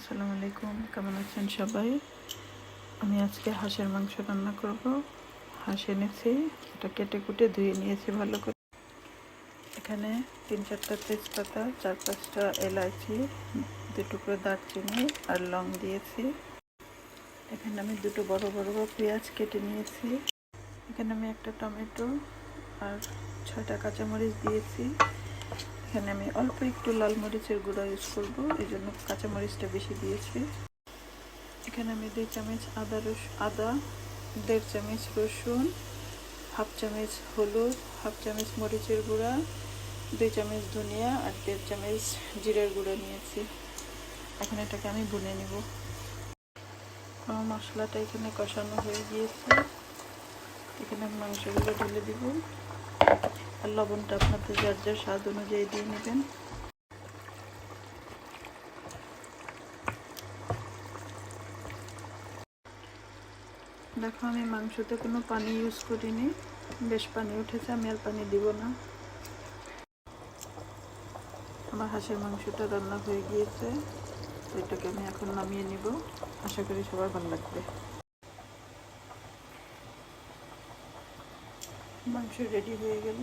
আসসালামু আলাইকুম, কেমন আছেন সবাই? আমি আজকে হাঁসের মাংস রান্না করব। হাঁস এনেছি, এটা কেটে কুটে ধুয়ে নিয়েছি ভালো করে। এখানে তিন চারটা তেজপাতা, চার পাঁচটা এলাচি দু টুকরো দারচিনি আর লং দিয়েছি। এখানে আমি দুটো বড় বড় পেঁয়াজ কেটে নিয়েছি। এখানে আমি একটা টমেটো আর ছয়টা কাঁচামরিচ দিয়েছি। এখানে আমি অল্প একটু লাল মরিচের গুঁড়া ইউজ করব, এই জন্য কাঁচামরিচটা বেশি দিয়েছি। এখানে আমি দুই চামচ আদা রস আদা, দেড় চামচ রসুন, হাফ চামচ হলুদ, হাফ চামচ মরিচের গুঁড়া, দুই চামচ ধনিয়া আর দেড় চামচ জিরের গুঁড়া নিয়েছি। এখন এটাকে আমি বুনে নিব। মশলাটা এখানে কষানো হয়ে গিয়েছে। এখানে মাংসগুলো ঢেলে দিব। আর লবণটা আপনাদের যার যার স্বাদ অনুযায়ী দিয়ে নেবেন। দেখো, আমি মাংসতে কোনো পানি ইউজ করিনি। বেশ পানি উঠেছে, আমি আর পানি দিব না। আমার হাঁসের মাংসটা রান্না হয়ে গিয়েছে। এটাকে আমি এখন নামিয়ে নিব। আশা করি সবার ভালো লাগবে। মাংস রেডি হয়ে গেল।